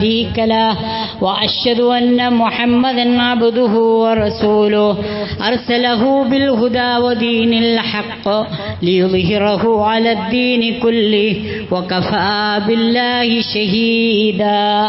شريك له وأشهد أن محمدا عبده ورسوله. أرسله بالهدى ودين الحق ليظهره على الدين كله وكفى بالله شهيدا.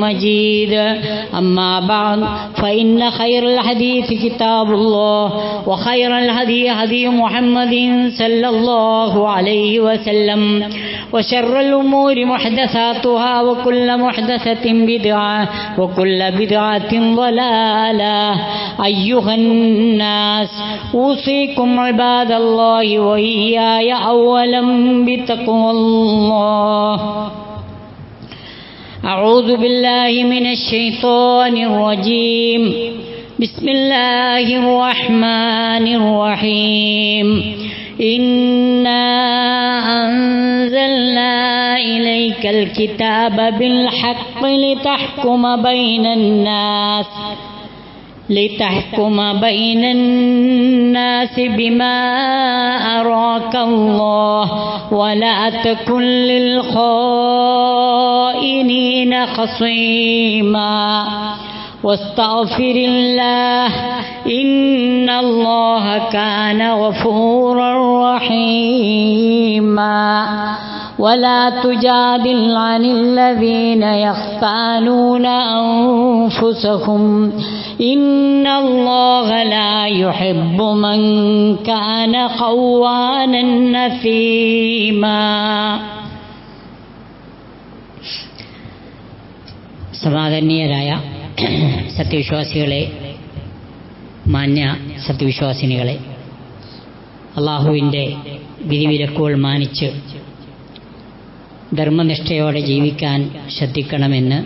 مجيد. أما بعد فإن خير الحديث كتاب الله وخير الهدي هدي محمد صلى الله عليه وسلم وشر الأمور محدثاتها وكل محدثة بدعة وكل بدعة ضلالة. أيها الناس أوصيكم عباد الله وإياي أولا بتقوى الله. أعوذ بالله من الشيطان الرجيم. بسم الله الرحمن الرحيم. إنا أنزلنا إليك الكتاب بالحق لتحكم بين الناس. لتحكم بين الناس بما أراك الله ولا تكن للخائنين خصيما واستغفر الله إن الله كان غفورا رحيما ولا تجادل عن الذين يختانون أنفسهم إن الله لا يحب من كان خوانا نثيما സമാദരണീയരായ സത്യവിശ്വാസികളെ മാന്യ സത്യവിശ്വാസിനികളെ അള്ളാഹുവിൻ്റെ വിധിവിലക്കുകൾ മാനിച്ച് ധർമ്മനിഷ്ഠയോടെ ജീവിക്കാൻ ശ്രദ്ധിക്കണമെന്ന്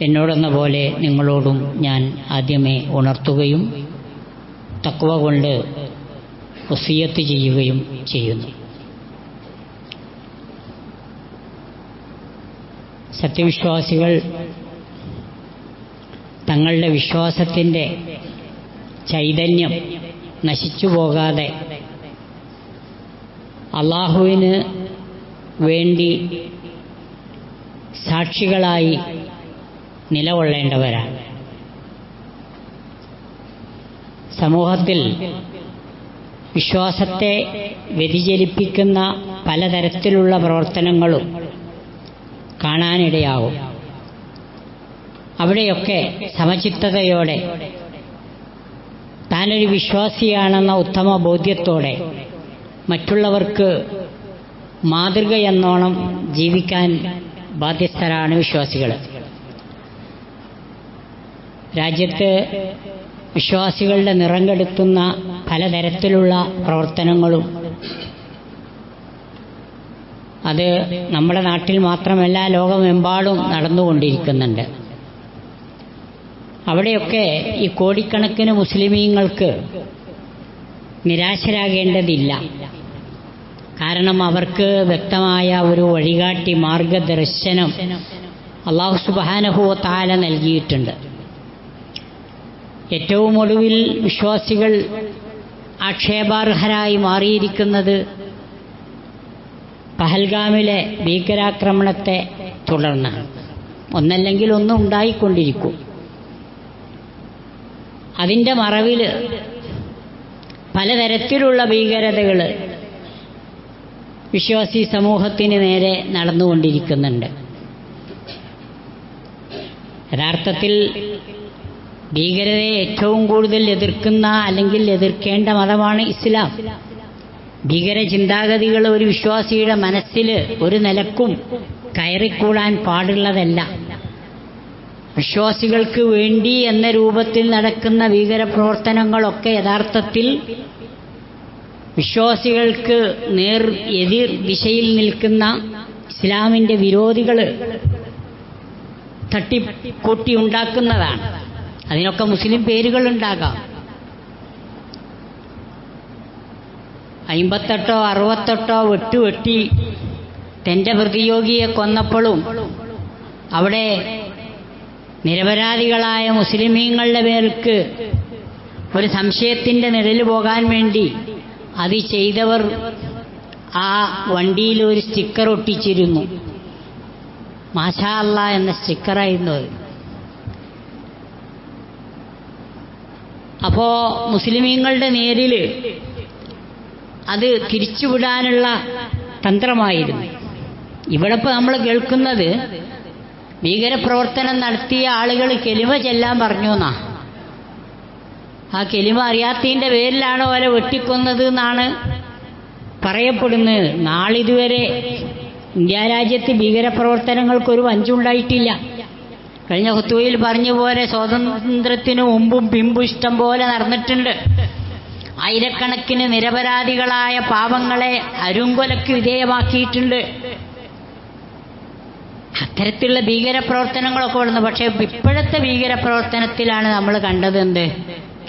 എന്നോടെന്ന പോലെ നിങ്ങളോടും ഞാൻ ആദ്യമേ ഉണർത്തുകയും തക്വ കൊണ്ട് ഒസിയത്ത് ചെയ്യുകയും ചെയ്യുന്നു. സത്യവിശ്വാസികൾ തങ്ങളുടെ വിശ്വാസത്തിന്റെ ചൈതന്യം നശിച്ചു പോകാതെ അള്ളാഹുവിന് വേണ്ടി സാക്ഷികളായി നിലകൊള്ളേണ്ടവരാണ്. സമൂഹത്തിൽ വിശ്വാസത്തെ വ്യതിചലിപ്പിക്കുന്ന പലതരത്തിലുള്ള പ്രവർത്തനങ്ങളും കാണാനിടയാവും. അവിടെയൊക്കെ സമചിത്തതയോടെ താനൊരു വിശ്വാസിയാണെന്ന ഉത്തമ ബോധ്യത്തോടെ മറ്റുള്ളവർക്ക് മാതൃകയെന്നോണം ജീവിക്കാൻ ബാധ്യസ്ഥരാണ് വിശ്വാസികൾ രാജ്യത്ത് വിശ്വാസികളുടെ നിറം പലതരത്തിലുള്ള പ്രവർത്തനങ്ങളും. അത് നമ്മുടെ നാട്ടിൽ മാത്രമല്ല ലോകമെമ്പാടും നടന്നുകൊണ്ടിരിക്കുന്നുണ്ട്. അവിടെയൊക്കെ ഈ കോടിക്കണക്കിന് മുസ്ലിമീങ്ങൾക്ക് നിരാശരാകേണ്ടതില്ല. കാരണം അവർക്ക് വ്യക്തമായ ഒരു വഴികാട്ടി മാർഗദർശനം അള്ളാഹു സുബാനഹുവ താല നൽകിയിട്ടുണ്ട്. ഏറ്റവും ഒടുവിൽ വിശ്വാസികൾ ആക്ഷേപാർഹരായി മാറിയിരിക്കുന്നത് പഹൽഗാമിലെ ഭീകരാക്രമണത്തെ തുടർന്ന് ഒന്നല്ലെങ്കിൽ ഒന്നും ഉണ്ടായിക്കൊണ്ടിരിക്കും. അതിന്റെ മറവിൽ പലതരത്തിലുള്ള ഭീകരതകൾ വിശ്വാസി സമൂഹത്തിന് നേരെ നടന്നുകൊണ്ടിരിക്കുന്നുണ്ട്. യഥാർത്ഥത്തിൽ ഭീകരതയെ ഏറ്റവും കൂടുതൽ എതിർക്കുന്ന അല്ലെങ്കിൽ എതിർക്കേണ്ട മതമാണ് ഇസ്ലാം. ഭീകര ചിന്താഗതികൾ ഒരു വിശ്വാസിയുടെ മനസ്സിൽ ഒരു നിലക്കും കയറിക്കൂടാൻ പാടുള്ളതല്ല. വിശ്വാസികൾക്ക് വേണ്ടി എന്ന രൂപത്തിൽ നടക്കുന്ന ഭീകര പ്രവർത്തനങ്ങളൊക്കെ യഥാർത്ഥത്തിൽ വിശ്വാസികൾക്ക് നേർ എതിർ ദിശയിൽ നിൽക്കുന്ന ഇസ്ലാമിന്റെ വിരോധികൾ തട്ടിക്കൂട്ടി ഉണ്ടാക്കുന്നതാണ്. അതിനൊക്കെ മുസ്ലിം പേരുകൾ ഉണ്ടാകാം അമ്പത്തെട്ടോ അറുപത്തെട്ടോ വെട്ടുവെട്ടി തന്റെ പ്രതിയോഗിയെ കൊന്നപ്പോഴും അവിടെ നിരപരാധികളായ മുസ്ലിമീങ്ങളുടെ പേർക്ക് ഒരു സംശയത്തിന്റെ നിഴൽ പോകാൻ വേണ്ടി അത് ചെയ്തവർ ആ വണ്ടിയിൽ ഒരു സ്റ്റിക്കർ ഒട്ടിച്ചിരുന്നു. മാഷാ അല്ല എന്ന സ്റ്റിക്കറായിരുന്നു അത്. അപ്പോ മുസ്ലിമീങ്ങളുടെ നേരിൽ അത് തിരിച്ചുവിടാനുള്ള തന്ത്രമായിരുന്നു. ഇവിടെ നമ്മൾ കേൾക്കുന്നത് ഭീകരപ്രവർത്തനം നടത്തിയ ആളുകൾ കെലിമ ചെല്ലാൻ പറഞ്ഞു എന്നാ ആ കെലിമ അറിയാത്തതിന്റെ പേരിലാണ് അവരെ വെട്ടിക്കൊന്നത് എന്നാണ് പറയപ്പെടുന്നത്. നാളിതുവരെ ഇന്ത്യ രാജ്യത്ത് ഭീകരപ്രവർത്തനങ്ങൾക്കൊരു വഞ്ചുണ്ടായിട്ടില്ല. കഴിഞ്ഞ ഹുത്തുവയിൽ പറഞ്ഞ പോലെ സ്വാതന്ത്ര്യത്തിനു മുമ്പും പിമ്പും ഇഷ്ടം പോലെ നടന്നിട്ടുണ്ട്. ആയിരക്കണക്കിന് നിരപരാധികളായ പാവങ്ങളെ അരുങ്കൊലക്ക് വിധേയമാക്കിയിട്ടുണ്ട്. അത്തരത്തിലുള്ള ഭീകരപ്രവർത്തനങ്ങളൊക്കെ വളർന്നു പക്ഷെ ഇപ്പോഴത്തെ ഭീകരപ്രവർത്തനത്തിലാണ് നമ്മൾ കണ്ടത് എന്ത്?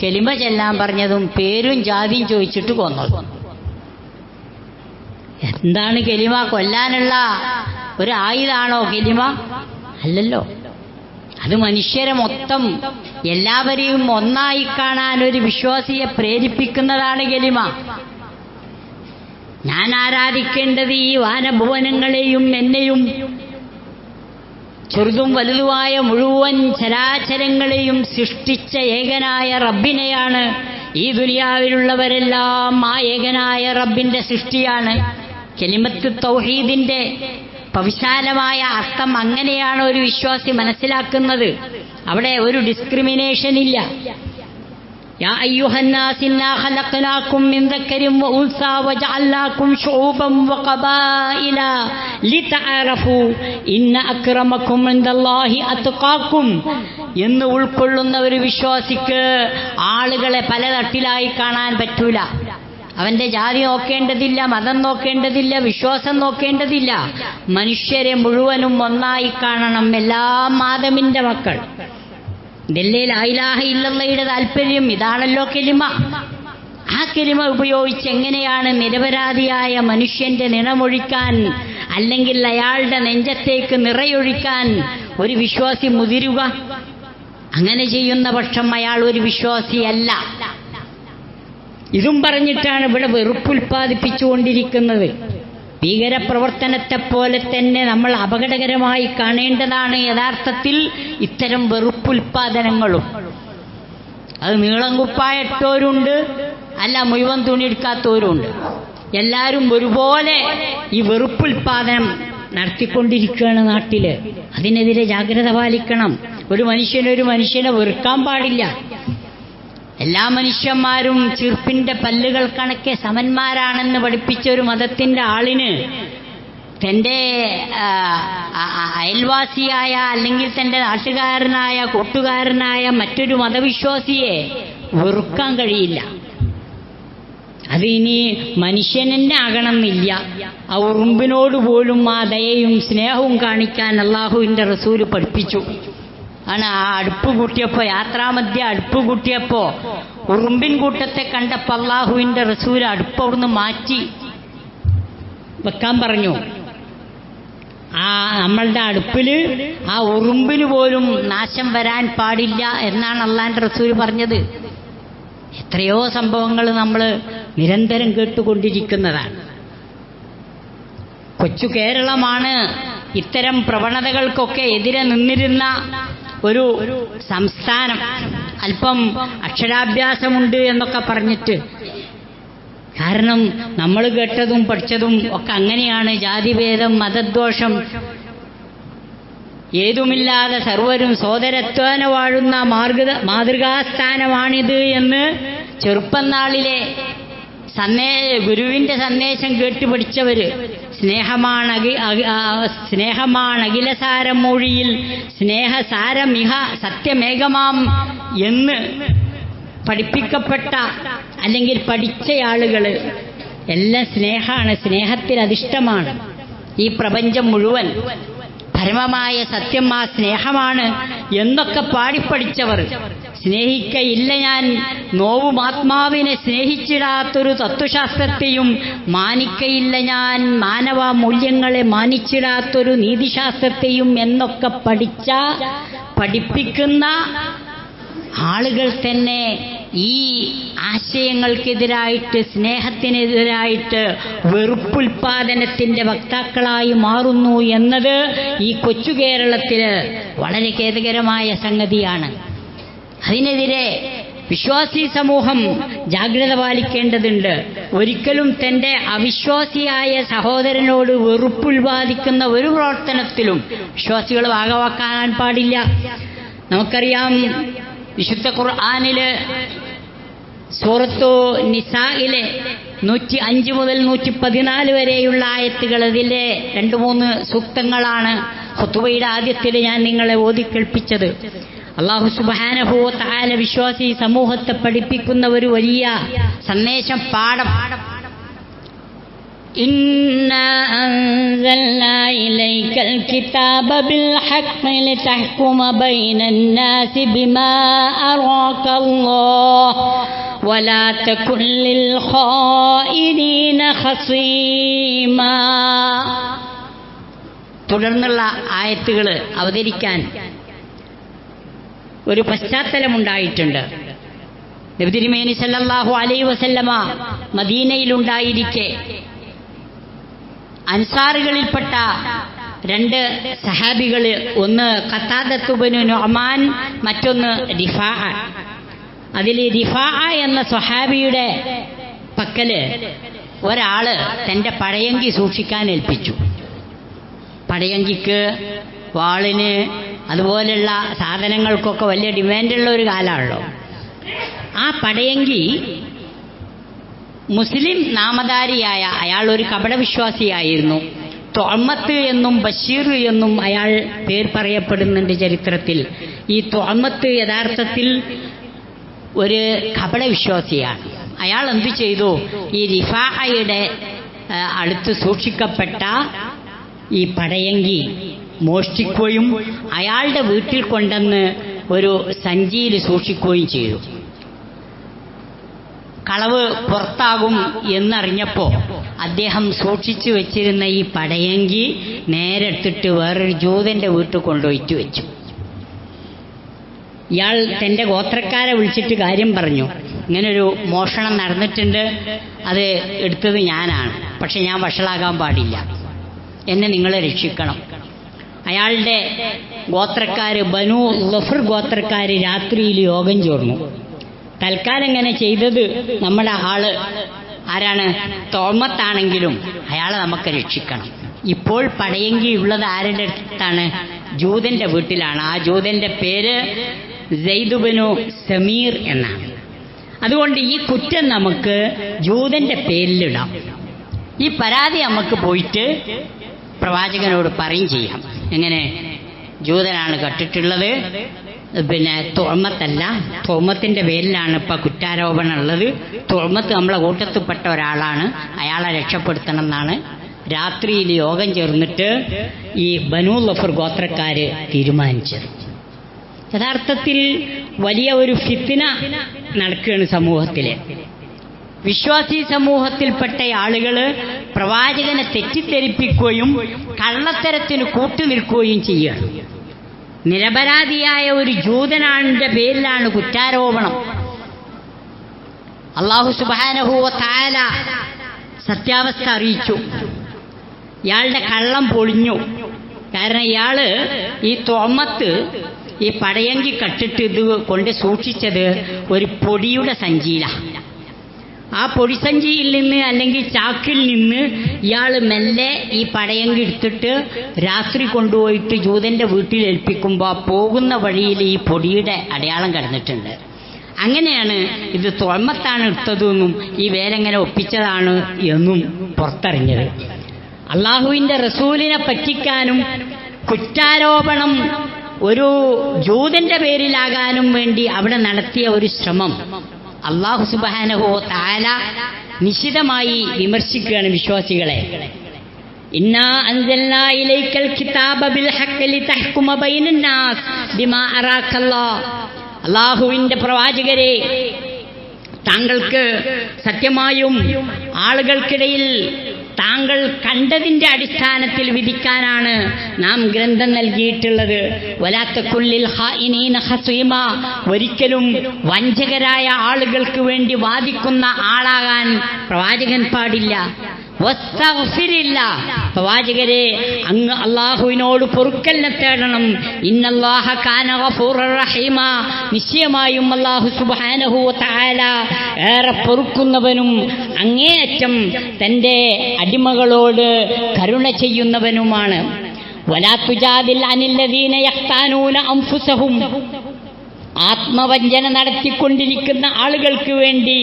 കെലിമ ചെല്ലാൻ പറഞ്ഞതും പേരും ജാതിയും ചോദിച്ചിട്ട് കൊന്നത് എന്താണ് കെലിമ കൊല്ലാനുള്ള ഒരു ആയുധാണോ കെലിമ? അല്ലല്ലോ. അത് മനുഷ്യരെ മൊത്തം എല്ലാവരെയും ഒന്നായി കാണാൻ ഒരു വിശ്വാസിയെ പ്രേരിപ്പിക്കുന്നതാണ് ഗലിമ. ഞാൻ ആരാധിക്കേണ്ടത് ഈ വാനഭുവനങ്ങളെയും എന്നെയും ചെറുതും വലുതുമായ മുഴുവൻ ചരാചരങ്ങളെയും സൃഷ്ടിച്ച ഏകനായ റബ്ബിനെയാണ് ഈ ദുനിയാവിലുള്ളവരെല്ലാം ആ ഏകനായ റബ്ബിന്റെ സൃഷ്ടിയാണ്. കെലിമത്ത് തൗഹീദിന്റെ പവിശാലമായ അർത്ഥം അങ്ങനെയാണ് ഒരു വിശ്വാസി മനസ്സിലാക്കുന്നത്. അവിടെ ഒരു ഡിസ്ക്രിമിനേഷൻ ഇല്ല. എന്ന് ഉൾക്കൊള്ളുന്ന ഒരു വിശ്വാസിക്ക് ആളുകളെ പല തട്ടിലായി കാണാൻ പറ്റൂല. അവന്റെ ജാതി നോക്കേണ്ടതില്ല മതം നോക്കേണ്ടതില്ല വിശ്വാസം നോക്കേണ്ടതില്ല. മനുഷ്യരെ മുഴുവനും ഒന്നായി കാണണം എല്ലാ മാതമിന്റെ മക്കൾ. ഇതല്ലേ ലായിലാഹ ഇല്ലെന്നയുടെ താല്പര്യം ഇതാണല്ലോ കെലിമ. ആ കെലിമ ഉപയോഗിച്ച് എങ്ങനെയാണ് നിരപരാധിയായ മനുഷ്യന്റെ നിണമൊഴിക്കാൻ അല്ലെങ്കിൽ അയാളുടെ നെഞ്ചത്തേക്ക് നിറയൊഴിക്കാൻ ഒരു വിശ്വാസി മുതിരുക? അങ്ങനെ ചെയ്യുന്ന പക്ഷം അയാൾ ഒരു വിശ്വാസിയല്ല. ഇതും പറഞ്ഞിട്ടാണ് ഇവിടെ വെറുപ്പുൽപ്പാദിപ്പിച്ചുകൊണ്ടിരിക്കുന്നത്. ഭീകരപ്രവർത്തനത്തെപ്പോലെ തന്നെ നമ്മൾ അപകടകരമായി കാണേണ്ടതാണ് യഥാർത്ഥത്തിൽ ഇത്തരം വെറുപ്പുൽപാദനങ്ങളും അത് നീളം കുപ്പായിട്ടവരുണ്ട് അല്ല മുഴുവൻ തുണിയെടുക്കാത്തവരുണ്ട്. എല്ലാവരും ഒരുപോലെ ഈ വെറുപ്പുൽപാദനം നടത്തിക്കൊണ്ടിരിക്കുകയാണ് നാട്ടിൽ. അതിനെതിരെ ജാഗ്രത പാലിക്കണം. ഒരു മനുഷ്യനൊരു മനുഷ്യനെ വെറുക്കാൻ പാടില്ല. എല്ലാ മനുഷ്യന്മാരും ചെറുപ്പിന്റെ പല്ലുകൾ കണക്കെ സമന്മാരാണെന്ന് പഠിപ്പിച്ച ഒരു മതത്തിന്റെ ആളിന് തന്റെ അയൽവാസിയായ അല്ലെങ്കിൽ തന്റെ നാട്ടുകാരനായ കൂട്ടുകാരനായ മറ്റൊരു മതവിശ്വാസിയെ വെറുക്കാൻ കഴിയില്ല. അത് ഇനി മനുഷ്യനെന്നെ ആകണമെന്നില്ല. ആ ഉറുമ്പിനോട് പോലും ആ ദയയും സ്നേഹവും കാണിക്കാൻ അള്ളാഹുവിന്റെ റസൂൽ പഠിപ്പിച്ചു. ആണ് ആ അടുപ്പ് കൂട്ടിയപ്പോ യാത്രാമധ്യ അടുപ്പ് കൂട്ടിയപ്പോ ഉറുമ്പിൻ കൂട്ടത്തെ കണ്ടപ്പോൾ അള്ളാഹുവിന്റെ റസൂൽ അടുപ്പ് അവിടുന്ന് മാറ്റി വെക്കാൻ പറഞ്ഞു. ആ നമ്മളുടെ അടുപ്പിൽ ആ ഉറുമ്പിന് പോലും നാശം വരാൻ പാടില്ല എന്നാണ് അള്ളാന്റെ റസൂൽ പറഞ്ഞത്. എത്രയോ സംഭവങ്ങൾ നമ്മൾ നിരന്തരം കേട്ടുകൊണ്ടിരിക്കുന്നതാണ്. കൊച്ചു കേരളമാണ് ഇത്തരം പ്രവണതകൾക്കൊക്കെ എതിരെ നിന്നിരുന്ന ഒരു സംസ്ഥാനം. അല്പം അക്ഷരാഭ്യാസമുണ്ട് എന്നൊക്കെ പറഞ്ഞിട്ട്. കാരണം നമ്മൾ കേട്ടതും പഠിച്ചതും ഒക്കെ അങ്ങനെയാണ്. ജാതിഭേദം മതദ്വേഷം. ഏതുമില്ലാതെ സർവരും സോദരത്വന വാഴുന്ന മാർഗ മാതൃകാസ്ഥാനമാണിത് എന്ന് ചെറുപ്പം നാളിലെ സന്ദേ ഗുരുവിന്റെ സന്ദേശം കേട്ട് പഠിച്ചവര് സ്നേഹമാണ് സ്നേഹമാണ് അഖിലസാരം മൊഴിയിൽ സ്നേഹസാരമിഹ സത്യമേകമാം എന്ന് പഠിപ്പിക്കപ്പെട്ട അല്ലെങ്കിൽ പഠിച്ച ആളുകൾ എല്ലാം സ്നേഹമാണ് സ്നേഹത്തിൽ അധിഷ്ഠമാണ് ഈ പ്രപഞ്ചം മുഴുവൻ പരമമായ സത്യം ആ സ്നേഹമാണ് എന്നൊക്കെ പാടിപ്പടിച്ചവർ സ്നേഹിക്കയില്ല ഞാൻ. നോവും ആത്മാവിനെ സ്നേഹിച്ചിടാത്തൊരു തത്വശാസ്ത്രത്തെയും മാനിക്കയില്ല ഞാൻ. മാനവ മൂല്യങ്ങളെ മാനിച്ചിടാത്തൊരു നീതിശാസ്ത്രത്തെയും എന്നൊക്കെ പഠിച്ച പഠിപ്പിക്കുന്ന ആളുകൾ തന്നെ ഈ ആശയങ്ങൾക്കെതിരായിട്ട് സ്നേഹത്തിനെതിരായിട്ട് വെറുപ്പുൽപാദനത്തിന്റെ വക്താക്കളായി മാറുന്നു എന്നത് ഈ കൊച്ചു കേരളത്തിൽ വളരെ ഖേദകരമായ സംഗതിയാണ്. അതിനെതിരെ വിശ്വാസി സമൂഹം ജാഗ്രത പാലിക്കേണ്ടതുണ്ട്. ഒരിക്കലും തന്റെ അവിശ്വാസിയായ സഹോദരനോട് വെറുപ്പുൽപാദിക്കുന്ന ഒരു പ്രവർത്തനത്തിലും വിശ്വാസികൾ ഭാഗവാക്കാൻ പാടില്ല. നമുക്കറിയാം വിശുദ്ധ ഖുർആാനിൽ സൂറത്തു നിസായിലെ നൂറ്റി അഞ്ച് മുതൽ നൂറ്റി പതിനാല് വരെയുള്ള ആയത്തുകൾ അതിലെ രണ്ട് മൂന്ന് സൂക്തങ്ങളാണ്. ഹുത്തുബയുടെ ആദ്യത്തിൽ ഞാൻ നിങ്ങളെ ഓതി കേൾപ്പിച്ചത് അള്ളാഹു സുബാനഹോ താല വിശ്വാസി സമൂഹത്തെ പഠിപ്പിക്കുന്ന ഒരു വലിയ സന്ദേശം പാഠം إنا أنزلنا إليك الكتاب بالحق لتحكم بين الناس بما أراك الله ولا تكن للخائنين خصيما തുടർന്നുള്ള ആയത്തുകൾ അവതരിക്കാൻ ഒരു പശ്ചാത്തലമുണ്ടായിട്ടുണ്ട്. നബിതിരിമേനി സല്ലാഹു അലൈ വസല്ലമ മദീനയിലുണ്ടായിരിക്കെ അൻസാറുകളിൽപ്പെട്ട രണ്ട് സഹാബികൾ ഒന്ന് കത്താദത്തുബനു നൊമാൻ മറ്റൊന്ന് റിഫാ അതിൽ റിഫാ എന്ന സ്വഹാബിയുടെ പക്കൽ ഒരാൾ തന്റെ പഴയങ്കി സൂക്ഷിക്കാൻ ഏൽപ്പിച്ചു. പടയങ്കിക്ക് വാളിന് അതുപോലെയുള്ള സാധനങ്ങൾക്കൊക്കെ വലിയ ഡിമാൻഡുള്ള ഒരു കാലമാണല്ലോ. ആ പടയങ്കി മുസ്ലിം നാമധാരിയായ അയാൾ ഒരു കപടവിശ്വാസിയായിരുന്നു. തോമത്ത് എന്നും ബഷീർ എന്നും അയാൾ പേർ പറയപ്പെടുന്നുണ്ട് ചരിത്രത്തിൽ. ഈ തോമത്ത് യഥാർത്ഥത്തിൽ ഒരു കപടവിശ്വാസിയാണ്. അയാൾ എന്തു ചെയ്തു? ഈ റിഫാഹയുടെ അടുത്ത് സൂക്ഷിക്കപ്പെട്ട ഈ പടയങ്കി മോഷ്ടിക്കുകയും അയാളുടെ വീട്ടിൽ കൊണ്ടെന്ന് ഒരു സഞ്ചിയിൽ സൂക്ഷിക്കുകയും ചെയ്തു. കളവ് പുറത്താകും എന്നറിഞ്ഞപ്പോ അദ്ദേഹം സൂക്ഷിച്ചു വെച്ചിരുന്ന ഈ പടയങ്കി നേരെടുത്തിട്ട് വേറൊരു ജൂതന്റെ വീട്ടിൽ കൊണ്ടുപോയിട്ട് വെച്ചു. ഇയാൾ തന്റെ ഗോത്രക്കാരെ വിളിച്ചിട്ട് കാര്യം പറഞ്ഞു. ഇങ്ങനൊരു മോഷണം നടന്നിട്ടുണ്ട് അത് എടുത്തത് ഞാനാണ്. പക്ഷെ ഞാൻ വഷളാകാൻ പാടില്ല. എന്നെ നിങ്ങളെ രക്ഷിക്കണം. അയാളുടെ ഗോത്രക്കാര് ബനു ഗഫർ ഗോത്രക്കാര് രാത്രിയിൽ യോഗം ചേർന്നു. തൽക്കാലം ഇങ്ങനെ ചെയ്തത് നമ്മുടെ ആൾ ആരാണ്? തോമത്താണെങ്കിലും അയാളെ നമുക്ക് രക്ഷിക്കണം. ഇപ്പോൾ പടയെങ്കി ഉള്ളത് ആരുടെ അടുത്താണ്? ജൂതന്റെ വീട്ടിലാണ്. ആ ജൂതന്റെ പേര് ജെയ്ദുബനു സമീർ എന്നാണ്. അതുകൊണ്ട് ഈ കുറ്റം നമുക്ക് ജൂതന്റെ പേരിലിടാം ഈ പരാതി നമുക്ക് പോയിട്ട് പ്രവാചകനോട് പറയും ചെയ്യാം. എങ്ങനെ ജൂതനാണ് കട്ടിട്ടുള്ളത്. പിന്നെ തുറമത്തല്ല തോമത്തിന്റെ പേരിലാണ് ഇപ്പൊ കുറ്റാരോപണം ഉള്ളത്. തുറമത്ത് നമ്മളെ കൂട്ടത്തിൽപ്പെട്ട ഒരാളാണ്. അയാളെ രക്ഷപ്പെടുത്തണം എന്നാണ്. രാത്രിയിൽ യോഗം ചേർന്നിട്ട് ഈ ബനു ലഫർ ഗോത്രക്കാര് തീരുമാനിച്ചത്. യഥാർത്ഥത്തിൽ വലിയ ഒരു ഫിത്തിന നടക്കുകയാണ് സമൂഹത്തിൽ. വിശ്വാസി സമൂഹത്തിൽപ്പെട്ട ആളുകൾ പ്രവാചകനെ തെറ്റിദ്ധരിപ്പിക്കുകയും കള്ളത്തരത്തിന് കൂട്ടുനിൽക്കുകയും ചെയ്യുകയാണ് നിരപരാധിയായ ഒരു ജൂതനാളിന്റെ പേരിലാണ് കുറ്റാരോപണം. അള്ളാഹു സുബാനഹുവ താല സത്യാവസ്ഥ അറിയിച്ചു. ഇയാളുടെ കള്ളം പൊളിഞ്ഞു. കാരണം ഇയാൾ ഈ തോമത്ത് ഈ പടയങ്കി കട്ടിട്ട് ഇത് കൊണ്ട് സൂക്ഷിച്ചത് ഒരു പൊടിയുടെ സഞ്ചിയിലാണ്. ആ പൊടിസഞ്ചിയിൽ നിന്ന് അല്ലെങ്കിൽ ചാക്കിൽ നിന്ന് ഇയാൾ മെല്ലെ ഈ പടയങ്കി എടുത്തിട്ട് രാത്രി കൊണ്ടുപോയിട്ട് ജൂതന്റെ വീട്ടിൽ ഏൽപ്പിക്കുമ്പോൾ പോകുന്ന വഴിയിൽ ഈ പൊടിയുടെ അടയാളം കിടന്നിട്ടുണ്ട്. അങ്ങനെയാണ് ഇത് തൊഴമത്താണ് എടുത്തതെന്നും ഈ വേരെങ്ങനെ ഒപ്പിച്ചതാണ് എന്നും പുറത്തറിഞ്ഞത്. അള്ളാഹുവിന്റെ റസൂലിനെ പറ്റിക്കാനും കുറ്റാരോപണം ഒരു ജൂതന്റെ പേരിലാകാനും വേണ്ടി അവിടെ നടത്തിയ ഒരു ശ്രമം. അള്ളാഹു സുബാനഹോ താല നിശിതമായി വിമർശിക്കുകയാണ് വിശ്വാസികളെ. അള്ളാഹുവിന്റെ പ്രവാചകരെ താങ്കൾക്ക് സത്യമായും ആളുകൾക്കിടയിൽ താങ്കൾ കണ്ടതിന്റെ അടിസ്ഥാനത്തിൽ വിധിക്കാനാണ് നാം ഗ്രന്ഥം നൽകിയിട്ടുള്ളത്. ഹസീമ. ഒരിക്കലും വഞ്ചകരായ ആളുകൾക്ക് വേണ്ടി വാദിക്കുന്ന ആളാകാൻ പ്രവാചകൻ പാടില്ല. പ്രവാചകരെ അങ്ങ് അള്ളാഹുവിനോട് പൊറുക്കലിനെ തേടണം. ഇന്നല്ലാഹ കാന ഗഫൂറർ റഹീമ. നിശ്ചയമായും അള്ളാഹു സുബാനഹു താല ഏറെ പൊറുക്കുന്നവനും അങ്ങേയറ്റം തന്റെ അടിമകളോട് കരുണ ചെയ്യുന്നവനുമാണ്. ആത്മവഞ്ചന നടത്തിക്കൊണ്ടിരിക്കുന്ന ആളുകൾക്ക് വേണ്ടി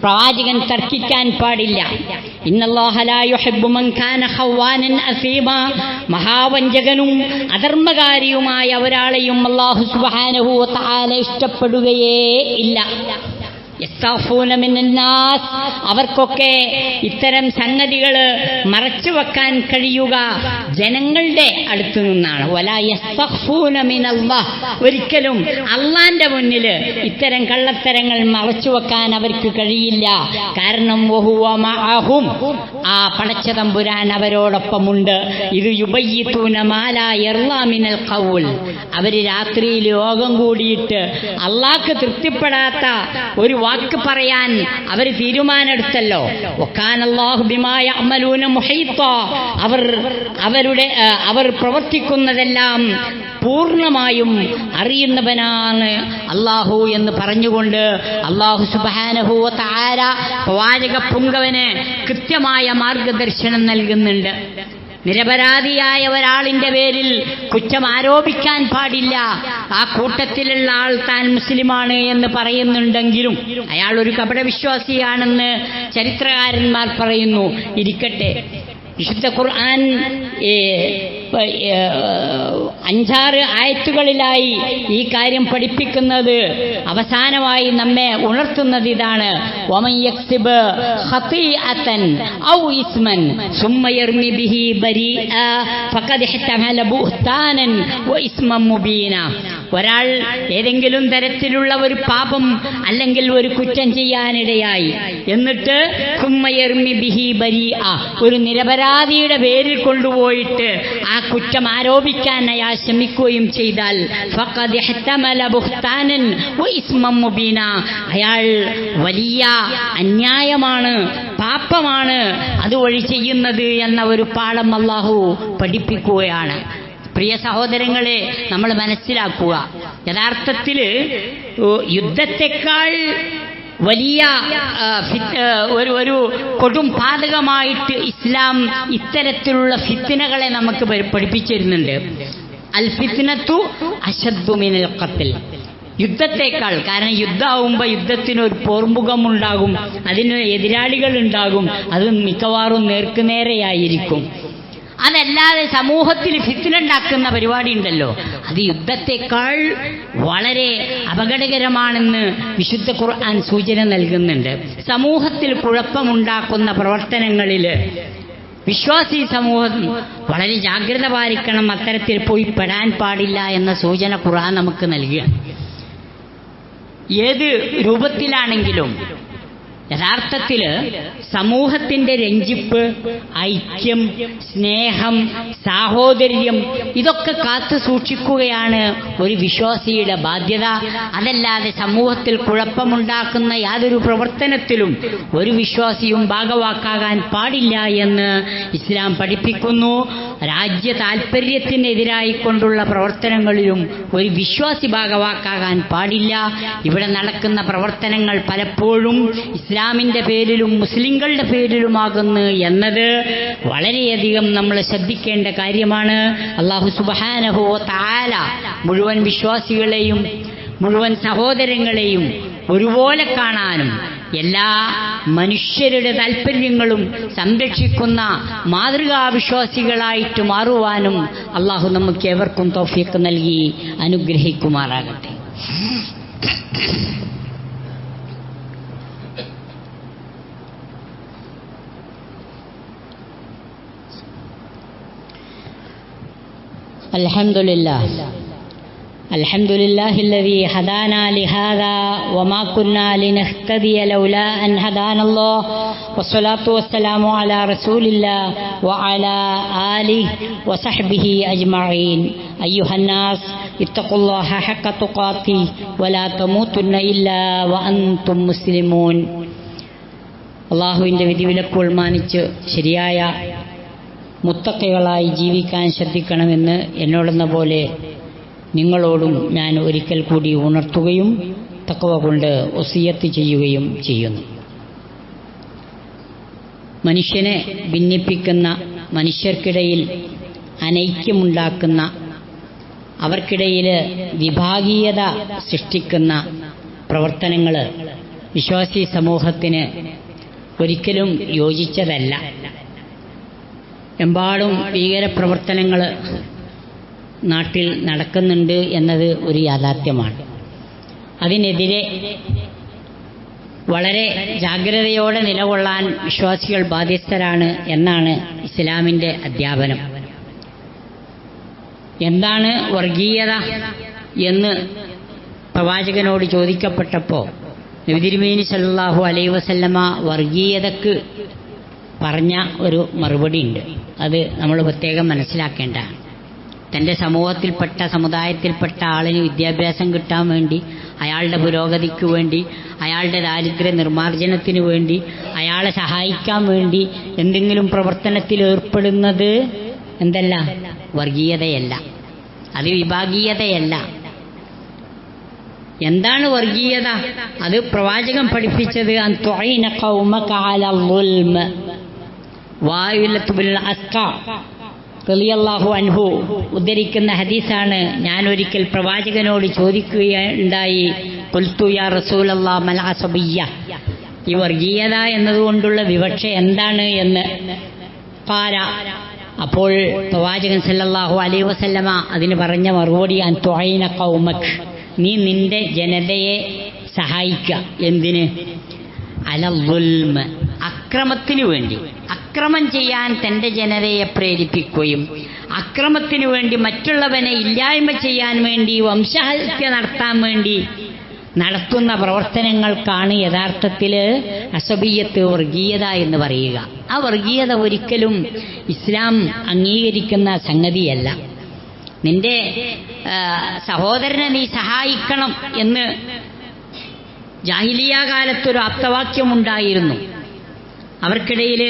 പ്രവാചകൻ തർക്കിക്കാൻ പാടില്ല. മഹാവഞ്ചകനും അധർമ്മകാരിയുമായ ഒരാളെയും അല്ലാഹു സുബ്ഹാനഹു വ തആല ഇഷ്ടപ്പെടുകയേ ഇല്ല. അവർക്കൊക്കെ ഇത്തരം സംഗതികൾ മറച്ചു വെക്കാൻ കഴിയുക ജനങ്ങളുടെ അടുത്തു നിന്നാണ്. ഒരിക്കലും അള്ളാന്റെ മുന്നിൽ ഇത്തരം കള്ളത്തരങ്ങൾ മറച്ചു വെക്കാൻ അവർക്ക് കഴിയില്ല. കാരണം ആ പടച്ച തമ്പുരാൻ അവരോടൊപ്പമുണ്ട്. ഇത് യുബയ്യിത്തൂന കൗൽ അവർ രാത്രിയിൽ യോഗം കൂടിയിട്ട് അള്ളാക്ക് തൃപ്തിപ്പെടാത്ത ഒരു വാക്ക് പറയാൻ അവർ തീരുമാനമെടുത്തല്ലോ. അവർ അവരുടെ അവർ പ്രവർത്തിക്കുന്നതെല്ലാം പൂർണമായും അറിയുന്നവനാണ് അള്ളാഹു എന്ന് പറഞ്ഞുകൊണ്ട് അള്ളാഹു സുബാനഹുവ താര പ്രവാചക പുങ്കവന് കൃത്യമായ മാർഗദർശനം നൽകുന്നുണ്ട്. നിരപരാധിയായ ഒരാളിന്റെ പേരിൽ കുറ്റം ആരോപിക്കാൻ പാടില്ല. ആ കൂട്ടത്തിലുള്ള ആൾ താൻ മുസ്ലിമാണ് എന്ന് പറയുന്നുണ്ടെങ്കിലും അയാൾ ഒരു കപടവിശ്വാസിയാണെന്ന് ചരിത്രകാരന്മാർ പറയുന്നു. ഇരിക്കട്ടെ. വിശുദ്ധ ഖുർആൻ അഞ്ചാറ് ആയത്തുകളിലായി ഈ കാര്യം പഠിപ്പിക്കുന്നത് അവസാനമായി നമ്മെ ഉണർത്തുന്നത് ഇതാണ്. ഒരാൾ ഏതെങ്കിലും തരത്തിലുള്ള ഒരു പാപം അല്ലെങ്കിൽ ഒരു കുറ്റം ചെയ്യാനിടയായി. എന്നിട്ട് ബിഹി ബരി ആ ഒരു നിരപരാധിയുടെ പേരിൽ കൊണ്ടുപോയിട്ട് ആ കുറ്റം ആരോപിക്കാൻ അയാൾ ശ്രമിക്കുകയും ചെയ്താൽ മുബീന. അയാൾ വലിയ അന്യായമാണ് പാപ്പമാണ് അതുവഴി ചെയ്യുന്നത് എന്ന ഒരു പാഠം അള്ളാഹു പഠിപ്പിക്കുകയാണ്. പ്രിയ സഹോദരങ്ങളെ നമ്മൾ മനസ്സിലാക്കുക. യഥാർത്ഥത്തിൽ യുദ്ധത്തെക്കാൾ വലിയ ഒരു ഒരു കൊടും പാതകമായിട്ട് ഇസ്ലാം ഇത്തരത്തിലുള്ള ഫിത്തിനകളെ നമുക്ക് പഠി- പഠിപ്പിച്ചിരുന്നുണ്ട്. അൽ ഫിത്നത്തു അശദ്ദു മിനൽ ഖത്ൽ യുദ്ധത്തെക്കാൾ കാരണം യുദ്ധമാവുമ്പോൾ യുദ്ധത്തിന് ഒരു പോർമുഖമുണ്ടാകും അതിന് എതിരാളികൾ ഉണ്ടാകും അത് മിക്കവാറും നേർക്കുനേരെയായിരിക്കും. അതല്ലാതെ സമൂഹത്തിൽ ഫിത്തിനുണ്ടാക്കുന്ന പരിപാടി ഉണ്ടല്ലോ അത് യുദ്ധത്തെക്കാൾ വളരെ അപകടകരമാണെന്ന് വിശുദ്ധ ഖുർആൻ സൂചന നൽകുന്നുണ്ട്. സമൂഹത്തിൽ കുഴപ്പമുണ്ടാക്കുന്ന പ്രവർത്തനങ്ങളിൽ വിശ്വാസി സമൂഹം വളരെ ജാഗ്രത പാലിക്കണം അത്തരത്തിൽ പോയി പെടാൻ പാടില്ല എന്ന സൂചന ഖുർആൻ നമുക്ക് നൽകുക ഏത് രൂപത്തിലാണെങ്കിലും യഥാർത്ഥത്തിൽ സമൂഹത്തിന്റെ രഞ്ജിപ്പ് ഐക്യം സ്നേഹം സാഹോദര്യം ഇതൊക്കെ കാത്തു സൂക്ഷിക്കുകയാണ് ഒരു വിശ്വാസിയുടെ ബാധ്യത. അതല്ലാതെ സമൂഹത്തിൽ കുഴപ്പമുണ്ടാക്കുന്ന യാതൊരു പ്രവർത്തനത്തിലും ഒരു വിശ്വാസിയും ഭാഗവാക്കാകാൻ പാടില്ല എന്ന് ഇസ്ലാം പഠിപ്പിക്കുന്നു. രാജ്യ താല്പര്യത്തിനെതിരായിക്കൊണ്ടുള്ള പ്രവർത്തനങ്ങളിലും ഒരു വിശ്വാസി ഭാഗവാക്കാകാൻ പാടില്ല. ഇവിടെ നടക്കുന്ന പ്രവർത്തനങ്ങൾ പലപ്പോഴും ഇസ്ലാമിന്റെ പേരിലും മുസ്ലിങ്ങളുടെ പേരിലുമാകുന്നു എന്നത് വളരെയധികം നമ്മൾ ശ്രദ്ധിക്കേണ്ട കാര്യമാണ്. അള്ളാഹു സുബാനഹോ താല മുഴുവൻ വിശ്വാസികളെയും മുഴുവൻ സഹോദരങ്ങളെയും ഒരുപോലെ കാണാനും എല്ലാ മനുഷ്യരുടെ താല്പര്യങ്ങളും സംരക്ഷിക്കുന്ന മാതൃകാ വിശ്വാസികളായിട്ട് മാറുവാനും അള്ളാഹു നമുക്ക് ഏവർക്കും തോഫിയൊക്കെ നൽകി അനുഗ്രഹിക്കുമാറാകട്ടെ. الحمد لله. الحمد لله الذي هدانا لهذا وما كنا لنهتدي لولا أن هدانا الله. والصلاة والسلام على رسول الله وعلى آله وصحبه أجمعين. أيها الناس اتقوا الله حق تقاته ولا تموتن إلا وأنتم مسلمون. الله അള്ളാഹുവിൻ്റെ വിധിവിലക്ക് ഉൾമാനിച്ച് ശരിയായ മുത്തക്കകളായി ജീവിക്കാൻ ശ്രദ്ധിക്കണമെന്ന് എന്നോടെന്ന പോലെ നിങ്ങളോടും ഞാൻ ഒരിക്കൽ കൂടി ഉണർത്തുകയും തക്കവ കൊണ്ട് ഒസിയത്ത് ചെയ്യുകയും ചെയ്യുന്നു. മനുഷ്യനെ ഭിന്നിപ്പിക്കുന്ന മനുഷ്യർക്കിടയിൽ അനൈക്യമുണ്ടാക്കുന്ന അവർക്കിടയിൽ വിഭാഗീയത സൃഷ്ടിക്കുന്ന പ്രവർത്തനങ്ങൾ വിശ്വാസി സമൂഹത്തിന് ഒരിക്കലും യോജിച്ചതല്ല. എമ്പാടും ഭീകരപ്രവർത്തനങ്ങൾ നാട്ടിൽ നടക്കുന്നുണ്ട് എന്നത് ഒരു യാഥാർത്ഥ്യമാണ്. അതിനെതിരെ വളരെ ജാഗ്രതയോടെ നിലകൊള്ളാൻ വിശ്വാസികൾ ബാധ്യസ്ഥരാണ് എന്നാണ് ഇസ്ലാമിന്റെ അധ്യാപനം. എന്താണ് വർഗീയത എന്ന് പ്രവാചകനോട് ചോദിക്കപ്പെട്ടപ്പോൾ നബിതിരുമേനി സല്ലാഹു അലൈ വസല്ലമ വർഗീയതക്ക് പറഞ്ഞ ഒരു മറുപടി ഉണ്ട് അത് നമ്മൾ പ്രത്യേകം മനസ്സിലാക്കേണ്ട. തന്റെ സമൂഹത്തിൽപ്പെട്ട സമുദായത്തിൽപ്പെട്ട ആളിന് വിദ്യാഭ്യാസം കിട്ടാൻ വേണ്ടി അയാളുടെ പുരോഗതിക്ക് വേണ്ടി അയാളുടെ ദാരിദ്ര്യ നിർമ്മാർജനത്തിന് വേണ്ടി അയാളെ സഹായിക്കാൻ വേണ്ടി എന്തെങ്കിലും പ്രവർത്തനത്തിൽ ഏർപ്പെടുന്നത് എന്തല്ല? വർഗീയതയല്ല. അത് വിഭാഗീയതയല്ല. എന്താണ് വർഗീയത? അത് പ്രവാചകൻ പഠിപ്പിച്ചത് റളിയല്ലാഹു അൻഹു ഉദ്ധരിക്കുന്ന ഹദീസാണ് ഞാൻ ഒരിക്കൽ പ്രവാചകനോട് ചോദിക്കുകയുണ്ടായി കൊൽത്തു യാ എന്നതുകൊണ്ടുള്ള വിവക്ഷ എന്താണ് എന്ന് പാര. അപ്പോൾ പ്രവാചകൻ സല്ലല്ലാഹു അലൈ വസല്ലമ അതിന് പറഞ്ഞ മറുപടി അൻ നീ നിന്റെ ജനതയെ സഹായിക്കുക എന്തിന്? അലൽമ അക്രമത്തിനു വേണ്ടി. അക്രമം ചെയ്യാൻ തന്റെ ജനതയെ പ്രേരിപ്പിക്കുകയും അക്രമത്തിനു വേണ്ടി മറ്റുള്ളവനെ ഇല്ലായ്മ ചെയ്യാൻ വേണ്ടി വംശഹത്യ നടത്താൻ വേണ്ടി നടത്തുന്ന പ്രവർത്തനങ്ങൾക്കാണ് യഥാർത്ഥത്തിൽ അസബീയത്ത് വർഗീയത എന്ന് പറയുക. ആ വർഗീയത ഒരിക്കലും ഇസ്ലാം അംഗീകരിക്കുന്ന സംഗതിയല്ല. നിന്റെ സഹോദരനെ നീ സഹായിക്കണം എന്ന് ജാഹിലിയ കാലത്തൊരു ആപ്തവാക്യമുണ്ടായിരുന്നു. അവർക്കിടയിൽ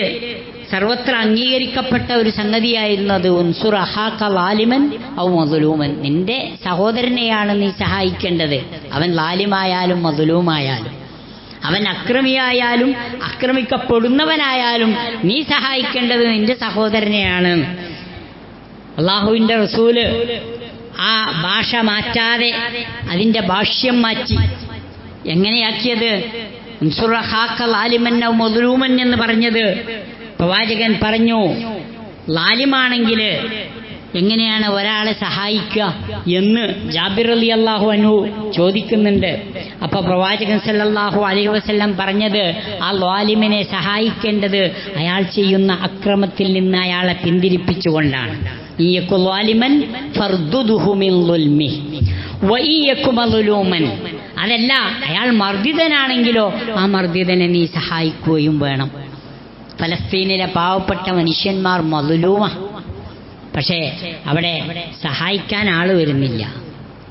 സർവത്ര അംഗീകരിക്കപ്പെട്ട ഒരു സംഗതിയായിരുന്നത് ഉൻസുർ അഹാക്ക വാലിമൻ ഔ മധുലൂമൻ നിന്റെ സഹോദരനെയാണ് നീ സഹായിക്കേണ്ടത്. അവൻ ലാലിമായാലും മധുലൂമായാലും അവൻ അക്രമിയായാലും അക്രമിക്കപ്പെടുന്നവനായാലും നീ സഹായിക്കേണ്ടത് നിന്റെ സഹോദരനെയാണ്. അള്ളാഹുവിന്റെ റസൂൽ ആ ഭാഷ മാറ്റാതെ അതിന്റെ ഭാഷ്യം മാറ്റി. എങ്ങനെയാക്കിയത്? മധുലൂമൻ എന്ന് പറഞ്ഞത് പ്രവാചകൻ പറഞ്ഞു ലാലിമാണെങ്കിൽ എങ്ങനെയാണ് ഒരാളെ സഹായിക്കുക? എന്ന് ജാബിർ അലി അള്ളാഹു അനു ചോദിക്കുന്നുണ്ട്. അപ്പൊ പ്രവാചകൻ സല്ലാഹു അലൈഹി വസ്ല്ലാം പറഞ്ഞത് ആ ലാലിമിനെ സഹായിക്കേണ്ടത് അയാൾ ചെയ്യുന്ന അക്രമത്തിൽ നിന്ന് അയാളെ പിന്തിരിപ്പിച്ചുകൊണ്ടാണ്. അതല്ല അയാൾ മർദ്ദിതനാണെങ്കിലോ ആ മർദ്ദിതനെ നീ സഹായിക്കുകയും വേണം. ഫലസ്തീനിലെ പാവപ്പെട്ട മനുഷ്യന്മാർ മതുലൂമ പക്ഷേ അവിടെ സഹായിക്കാൻ ആൾ വരുന്നില്ല.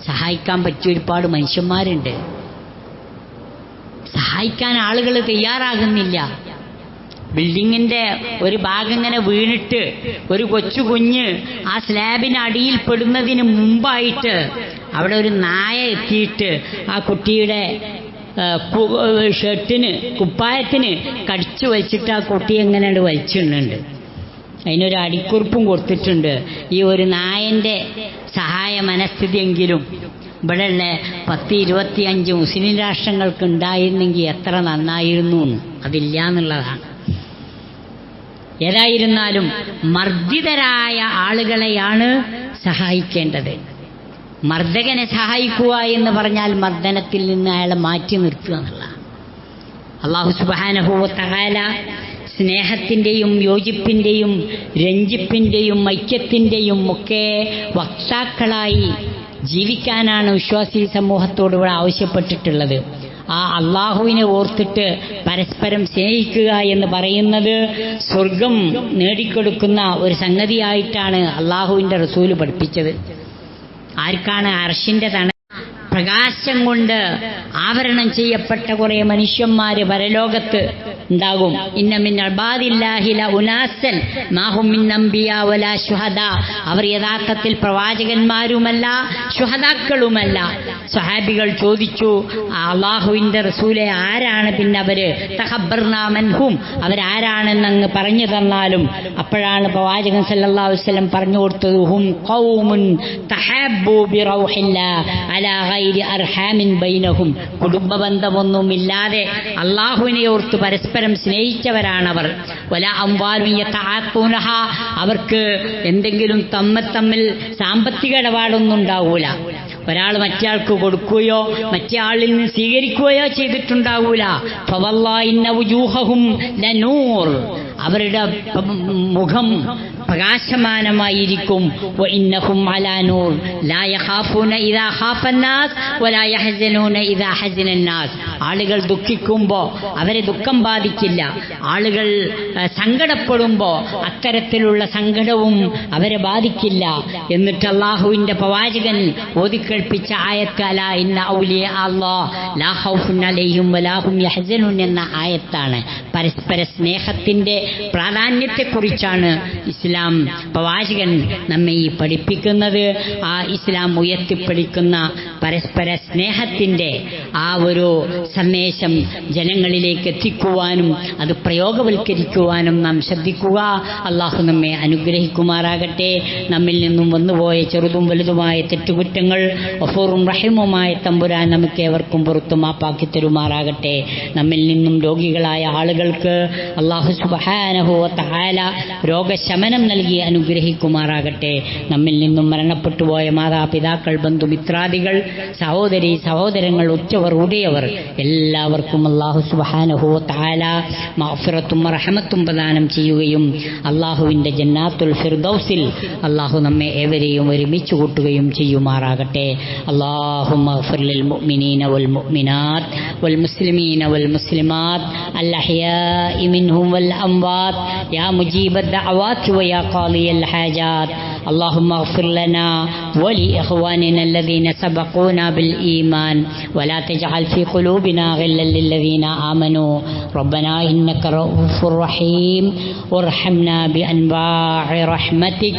സഹായിക്കാൻ പറ്റിയ ഒരുപാട് മനുഷ്യന്മാരുണ്ട്. സഹായിക്കാൻ ആളുകൾ തയ്യാറാകുന്നില്ല. ബിൽഡിങ്ങിന്റെ ഒരു ഭാഗം ഇങ്ങനെ വീണിട്ട് ഒരു കൊച്ചു കുഞ്ഞ് ആ സ്ലാബിന് അടിയിൽ പെടുന്നതിന് മുമ്പായിട്ട് അവിടെ ഒരു നായ എത്തിയിട്ട് ആ കുട്ടിയുടെ ഷർട്ടിന് കുപ്പായത്തിന് കടിച്ചു വലിച്ചിട്ട് ആ കുട്ടി എങ്ങനെയാണ് വലിച്ചിടുന്നുണ്ട്. അതിനൊരു അടിക്കുറിപ്പും കൊടുത്തിട്ടുണ്ട്. ഈ ഒരു നായന്റെ സഹായ മനസ്ഥിതിയെങ്കിലും ഇവിടെയുള്ള പത്ത് ഇരുപത്തിയഞ്ച് മുസ്ലിം രാഷ്ട്രങ്ങൾക്ക് ഉണ്ടായിരുന്നെങ്കിൽ എത്ര നന്നായിരുന്നു അതില്ല എന്നുള്ളതാണ്. ഏതായിരുന്നാലും മർദ്ദിതരായ ആളുകളെയാണ് സഹായിക്കേണ്ടത്. മർദ്ദകനെ സഹായിക്കുക എന്ന് പറഞ്ഞാൽ മർദ്ദനത്തിൽ നിന്ന് അയാളെ മാറ്റി നിർത്തുക എന്നുള്ളതാണ്. അള്ളാഹു സുബാനഹുവ തകാല സ്നേഹത്തിന്റെയും യോജിപ്പിന്റെയും രഞ്ജിപ്പിന്റെയും ഐക്യത്തിന്റെയും ഒക്കെ വക്താക്കളായി ജീവിക്കാനാണ് വിശ്വാസി സമൂഹത്തോട് ഇവിടെ ആവശ്യപ്പെട്ടിട്ടുള്ളത്. ആ അള്ളാഹുവിനെ ഓർത്തിട്ട് പരസ്പരം സ്നേഹിക്കുക എന്ന് പറയുന്നത് സ്വർഗം നേടിക്കൊടുക്കുന്ന ഒരു സംഗതിയായിട്ടാണ് അള്ളാഹുവിന്റെ റസൂൽ പഠിപ്പിച്ചത്. ആർക്കാണ് അർഷിന്റെ തണ പ്രകാശം കൊണ്ട് ആവരണം ചെയ്യപ്പെട്ട കുറെ മനുഷ്യന്മാര് പരലോകത്ത് ഉണ്ടാകും. ഉനാസൻ. അവർ യഥാർത്ഥത്തിൽ പ്രവാചകന്മാരുമല്ല ശുഹദാക്കളുമല്ല. സ്വഹാബികൾ ചോദിച്ചു അള്ളാഹുവിന്റെ റസൂലെ ആരാണ്? പിന്നെ അവർ തഹബർനാമൻഹും അവരാരാണെന്ന് അങ്ങ് പറഞ്ഞു തന്നാലും അപ്പോഴാണ് പ്രവാചകൻ വസല്ലം പറഞ്ഞു കൊടുത്തത് ഹും ഗൈരി അർഹാമിൻ ബൈനഹും. കുടുംബ ബന്ധമൊന്നുമില്ലാതെ അള്ളാഹുവിനെ ഓർത്ത് പരസ്പരം സ്നേഹിച്ചവരാണവർ. അംവാലും യതആഖൂനഹ അവർക്ക് എന്തെങ്കിലും തമ്മ തമ്മിൽ സാമ്പത്തിക ഇടപാടൊന്നും ഉണ്ടാവൂല. ഒരാൾ മറ്റേയാൾക്ക് കൊടുക്കുകയോ മറ്റേ ആളിൽ നിന്ന് സ്വീകരിക്കുകയോ ചെയ്തിട്ടുണ്ടാവൂല. അവരുടെ മുഖം പ്രകാശമാനമായിരിക്കും. ആളുകൾ ദുഃഖിക്കുമ്പോ അവരെ ദുഃഖം ബാധിക്കില്ല. ആളുകൾ സങ്കടപ്പെടുമ്പോ അത്തരത്തിലുള്ള സങ്കടവും അവരെ ബാധിക്കില്ല. എന്നിട്ട് അള്ളാഹുവിന്റെ പ്രവാചകൻ ഓതിക്കേൾപ്പിച്ച ആയത്ത് അല ഇന്ന ഔലിയ യഹ്സനൂൻ എന്ന ആയത്താണ്. പരസ്പര സ്നേഹത്തിന്റെ പ്രാധാന്യത്തെക്കുറിച്ചാണ് ഇസ്ലാം പ്രവാചകൻ നമ്മെ ഈ പഠിപ്പിക്കുന്നത്. ആ ഇസ്ലാം ഉയർത്തിപ്പിടിക്കുന്ന പരസ്പര സ്നേഹത്തിന്റെ ആ ഒരു സന്ദേശം ജനങ്ങളിലേക്ക് എത്തിക്കുവാനും അത് പ്രയോഗവൽക്കരിക്കുവാനും നാം ശ്രദ്ധിക്കുക. അള്ളാഹു നമ്മെ അനുഗ്രഹിക്കുമാറാകട്ടെ. നമ്മിൽ നിന്നും വന്നുപോയ ചെറുതും വലുതുമായ തെറ്റുകുറ്റങ്ങൾ ഒഫൂറും റഹിമുമായ തമ്പുരാൻ നമുക്ക് ഏവർക്കും പുറത്തു മാപ്പാക്കി തരുമാറാകട്ടെ. നമ്മിൽ നിന്നും രോഗികളായ ആളുകൾക്ക് അള്ളാഹു സുബാനഹുവത്തായ രോഗശമനം നൽകി അനുഗ്രഹിക്കുമാറാകട്ടെ. നമ്മിൽ നിന്നും മരണപ്പെട്ടുപോയ മാതാപിതാക്കൾ ബന്ധുമിത്രാദികൾ സഹോദരി സഹോദരങ്ങൾ ഉച്ചവർ ഉടയവർ എല്ലാവർക്കും അള്ളാഹു സുബാനഹുവത്തായ മഫിറത്തും റഹമത്തും പ്രദാനം ചെയ്യുകയും അള്ളാഹുവിന്റെ ജന്നാത്തുൽ ഫിർദൌസിൽ അള്ളാഹു നമ്മെ ഏവരെയും ഒരുമിച്ച് കൂട്ടുകയും ചെയ്യുമാറാകട്ടെ. അള്ളാഹു മഫിർലിൽ മുഅ്മിനീന വൽ മുഅ്മിനാത്ത് വൽ മുസ്ലിമീന വൽ മുസ്ലിമാത്ത് അൽ അഹ്യാഇ മിൻഹും വൽ അംവ والأموات يا مجيب الدعوات ويا قاضي الحاجات. اللهم اغفر لنا ولإخواننا الذين سبقونا بالإيمان. ولا تجعل في قلوبنا غلا للذين آمنوا. ربنا إنك رؤوف رحيم. وارحمنا بأنواع رحمتك.